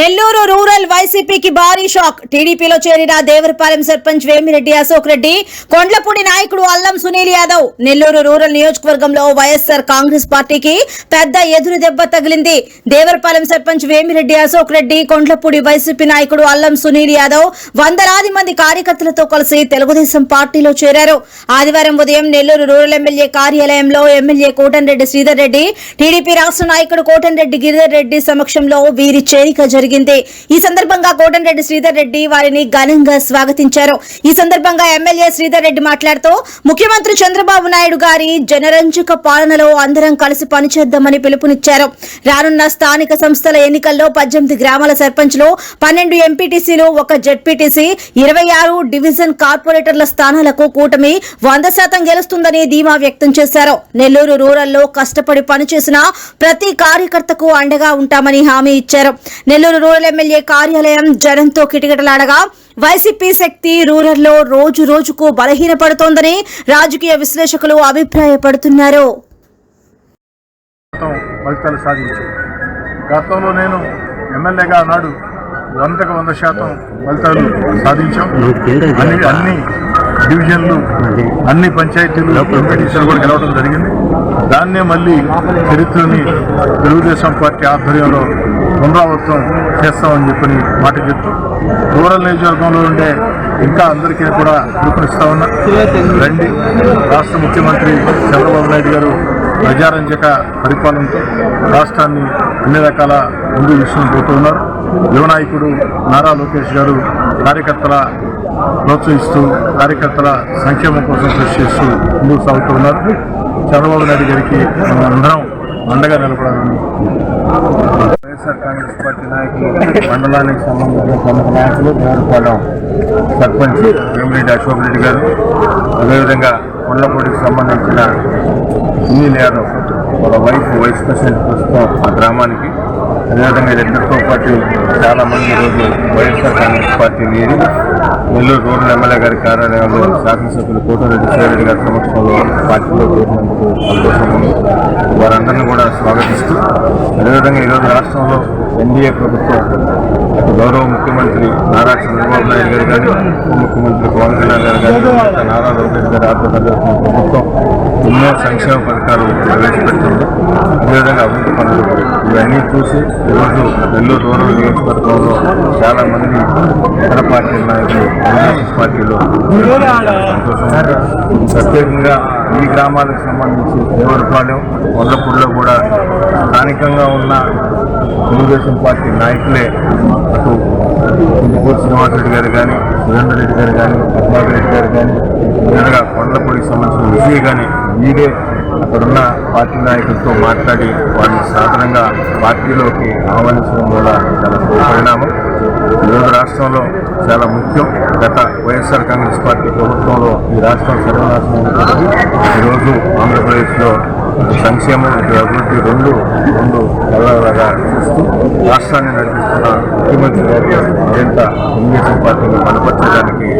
Nellore rural వైసీపీకి భారీ shock. టీడీపీలో చేరిన దేవరపాలెం సర్పంచ్ వేమిరెడ్డి అశోక్ రెడ్డి కొండ్లపూడి నాయకుడు అల్లం సునీల్ యాదవ్. నెల్లూరు రూరల్ నియోజకవర్గంలో వైఎస్సార్ కాంగ్రెస్ పార్టీకి పెద్ద ఎదురు దెబ్బ తగిలింది. దేవరపాలెం సర్పంచ్ వేమిరెడ్డి అశోక్ రెడ్డి కొండ్లపూడి వైసీపీ నాయకుడు అల్లం సునీల్ యాదవ్ వందలాది మంది కార్యకర్తలతో కలిసి తెలుగుదేశం పార్టీలో చేరారు. ఆదివారం ఉదయం నెల్లూరు రూరల్ ఎమ్మెల్యే కార్యాలయంలో ఎమ్మెల్యే కోటంరెడ్డి శ్రీధర్ రెడ్డి టీడీపీ రాష్ట్ర నాయకుడు కోటంరెడ్డి గిరిధర్ రెడ్డి సమక్షంలో వీరి చేరిక జరిగింది. జరిగింది. ఈ సందర్భంగా కోటంరెడ్డి శ్రీధర్ రెడ్డి వారిని ఘనంగా స్వాగతించారు. ఈ సందర్భంగా ఎమ్మెల్యే శ్రీధర్ రెడ్డి మాట్లాడుతూ ముఖ్యమంత్రి చంద్రబాబు నాయుడు గారి జనరంజక పాలనలో అందరం కలిసి పనిచేద్దామని పిలుపునిచ్చారు. రానున్న స్థానిక సంస్థల ఎన్నికల్లో పద్దెనిమిది గ్రామాల సర్పంచ్లు పన్నెండు ఎంపీటీసీలు ఒక జెడ్పీటీసీ ఇరవై ఆరు డివిజన్ కార్పొరేటర్ల స్థానాలకు కూటమి వంద శాతం గెలుస్తుందని ధీమా వ్యక్తం చేశారు. నెల్లూరు రూరల్లో కష్టపడి పనిచేసిన ప్రతి కార్యకర్తకు అండగా ఉంటామని హామీ ఇచ్చారు. నెల్లూరు రూరల్ ఎమ్మెల్యే కార్యాలయం జనంతో కిటకిటలాడగా. వైసీపీ శక్తి రూరల్లో రోజు రోజుకు బలహీనపడుతోందని రాజకీయ విశ్లేషకులు అభిప్రాయపడుతున్నారు. ఫలితాలు సాధించి గతంలో నేను ఎమ్మెల్యేగా నాడు వందకు వంద శాతం ఫలితాలు సాధించాం. అన్ని అన్ని డివిజన్లు అన్ని పంచాయతీలు ఎంపీటీసీలు కూడా గెలవడం జరిగింది. దాన్నే మళ్ళీ చరిత్రని తెలుగుదేశం పార్టీ ఆధ్వర్యంలో పునరావృతం చేస్తామని చెప్పని మాట చెప్తూ రూరల్ నియోజకవర్గంలో ఉండే ఇంకా అందరికీ కూడా పిలుపునిస్తా ఉన్నా. రండి. రాష్ట్ర ముఖ్యమంత్రి చంద్రబాబు నాయుడు గారు ప్రజారంజక పరిపాలనతో రాష్ట్రాన్ని అన్ని రకాల ముందు తీసుకుని యువనాయకుడు యువ నాయకుడు నారా లోకేష్ గారు కార్యకర్తల ప్రోత్సహిస్తూ కార్యకర్తల సంక్షేమం కోసం కృషి చేస్తూ ముందుకు సాగుతూ ఉన్నారు. చంద్రబాబు నాయుడు గారికి మనం అందరం అండగా నిలబడాలని వైఎస్ఆర్ కాంగ్రెస్ పార్టీ నాయకులు మండలానికి సంబంధించిన ప్రముఖ నాయకులు దేవరపాలెం సర్పంచ్ వేమిరెడ్డి అశోక్ రెడ్డి గారు అదేవిధంగా కొండపూడికి సంబంధించిన సునీల్ యాదవ్ వాళ్ళ వైఫ్ వైస్ ప్రెసిడెంట్ ప్రస్తుతం ఆ గ్రామానికి. అదేవిధంగా వీళ్ళిద్దరితో పాటు చాలామంది ఈరోజు వైఎస్ఆర్ కాంగ్రెస్ పార్టీ నీరు నెల్లూరు రూరల్ ఎమ్మెల్యే గారి కార్యాలయంలో శాసనసభ్యులు కోటారెడ్డి శ్రీరెడ్డి గారి సమక్షంలో పార్టీలో చేరినందుకు సంతోషం. ఉంది వారందరినీ కూడా స్వాగతిస్తూ అదేవిధంగా ఈరోజు రాష్ట్రంలో ఎన్డీఏ ప్రభుత్వం గౌరవ ముఖ్యమంత్రి నారా చంద్రబాబు నాయుడు గారు కానీ ఉప ముఖ్యమంత్రి పవన్ కళ్యాణ్ గారు కానీ నారా లోకేష్ గారి ఆధ్వర్యంలో ప్రభుత్వం ఎన్నో సంక్షేమ పథకాలు ప్రవేశపెడుతుంది అదేవిధంగా అభివృద్ధి పనులు ఇవన్నీ చూసి ఈరోజు నెల్లూరు రూరల్ నియోజకవర్గంలో చాలా మంది ఇతర పార్టీ నాయకులు తెలుగుదేశం పార్టీలో ప్రత్యేకంగా ఈ గ్రామాలకు సంబంధించి దేవరపాలెం కొండపూడిలో కూడా స్థానికంగా ఉన్న తెలుగుదేశం పార్టీ నాయకులే అటు శ్రీనివాస్ శ్రీనివాసరెడ్డి గారు కానీ సురేంద్ర రెడ్డి గారు కానీ పద్మావతి రెడ్డి గారు కానీ విధంగా కొండలపూడికి సంబంధించిన విజయ్ కానీ వీరే అక్కడున్న పార్టీ నాయకులతో మాట్లాడి వారిని సాధారణంగా పార్టీలోకి ఆహ్వానించడం కూడా చాలా పరిణామం. ఈరోజు రాష్ట్రంలో చాలా ముఖ్యం. గత వైఎస్ఆర్ కాంగ్రెస్ పార్టీ ప్రభుత్వంలో ఈ రాష్ట్రం సర్వనాశనం ఈరోజు ఆంధ్రప్రదేశ్లో సంక్షేమం ఇటు అభివృద్ధి రెండు రెండు కలవలగా చూస్తూ రాష్ట్రాన్ని నడిపిస్తున్న ముఖ్యమంత్రి గారు మరింత తెలుగుదేశం పార్టీని బలపరచడానికి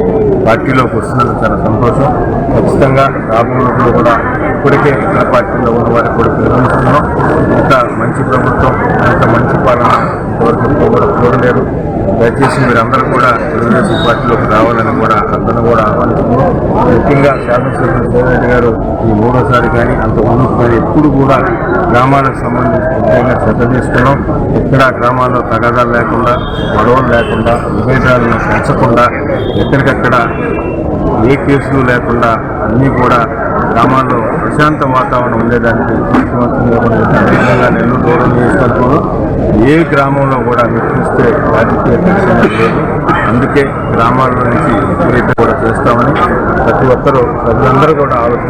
పార్టీలోకి వస్తున్నందుకు చాలా సంతోషం. ఖచ్చితంగా రాబోయే కూడా ఇప్పటికే మన పార్టీలో ఉన్న వారి కొడుకు నిర్మిస్తున్నాం ఇంత మంచి ప్రభుత్వం ఇంత మంచి పాలన ఎవరికి చూడలేరు దయచేసి మీరందరూ కూడా తెలుగుదేశం పార్టీలోకి రావాలని కూడా అందరూ కూడా ఆహ్వానిస్తున్నాం. ముఖ్యంగా శాసనసభ్యులు సోమరెడ్డి గారు ఈ మూడోసారి కానీ అంత ముందు కానీ ఎప్పుడు కూడా గ్రామాలకు సంబంధించి ముఖ్యంగా శ్రద్ధ తీసుకున్నాం. ఎక్కడ గ్రామాల్లో తగాదాలు లేకుండా గొడవలు లేకుండా విభేదాలను పెంచకుండా ఎక్కడికక్కడ ఏ కేసులు లేకుండా అన్నీ కూడా గ్రామాల్లో ప్రశాంత వాతావరణం ఉండేదానికి ముఖ్యమంత్రి నెల్లూరు రూరల్ నియోజకవర్గంలో ఏ గ్రామంలో కూడా మీరు చూస్తే రాజకీయ లేదు అందుకే గ్రామాల నుంచి కూడా చేస్తామని ప్రతి ఒక్కరూ ప్రజలందరూ కూడా ఆలోచించారు